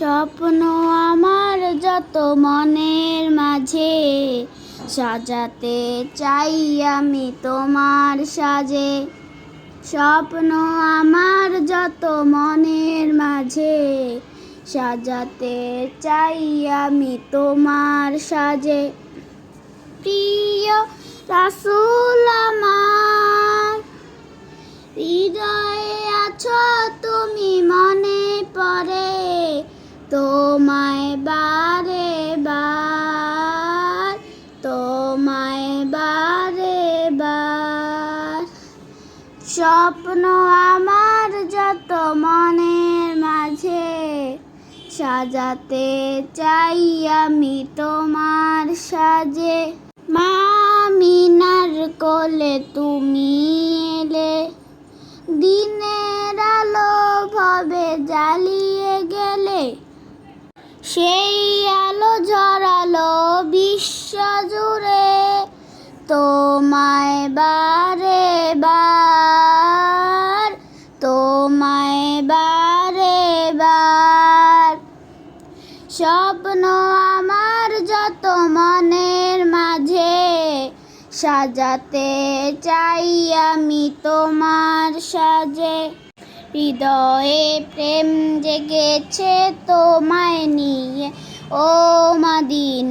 স্বপ্ন আমার যত মনের মাঝে, সাজাতে চাই আমি তোমার সাজে। স্বপ্ন আমার যত মনের মাঝে, সাজাতে চাই আমি তোমার সাজে। প্রিয় রাসুল তোমায় বারে বার। স্বপ্ন আমার যত মনের মাঝে, সাজাতে চাই আমি তোমার সাজে। মামিনার কোলে তুমি এলে, দিনের আলো ভবে জ্বালিয়ে গেলে। সেই আলো ঝরালো বিশ্ব জুড়ে বারে বার, তোমায় বারে বার। স্বপ্ন আমার যত মনের মাঝে, সাজাতে চাই আমি তোমার সাজে। হৃদয়ে প্রেম জেগেছে তোমায় নিয়ে, ও মাদিনাওয়ালা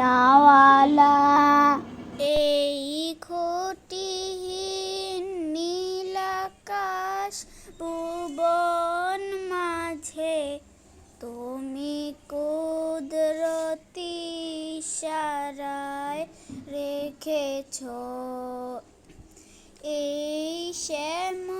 মাদিনাওয়ালা এই খুঁটিহীন নীল আকাশ ভুবন মাঝে তুমি কুদরতি ইশারায় রেখেছ। এই শ্যামল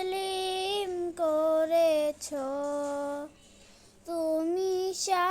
মুসলিম করেছ। তুমি সা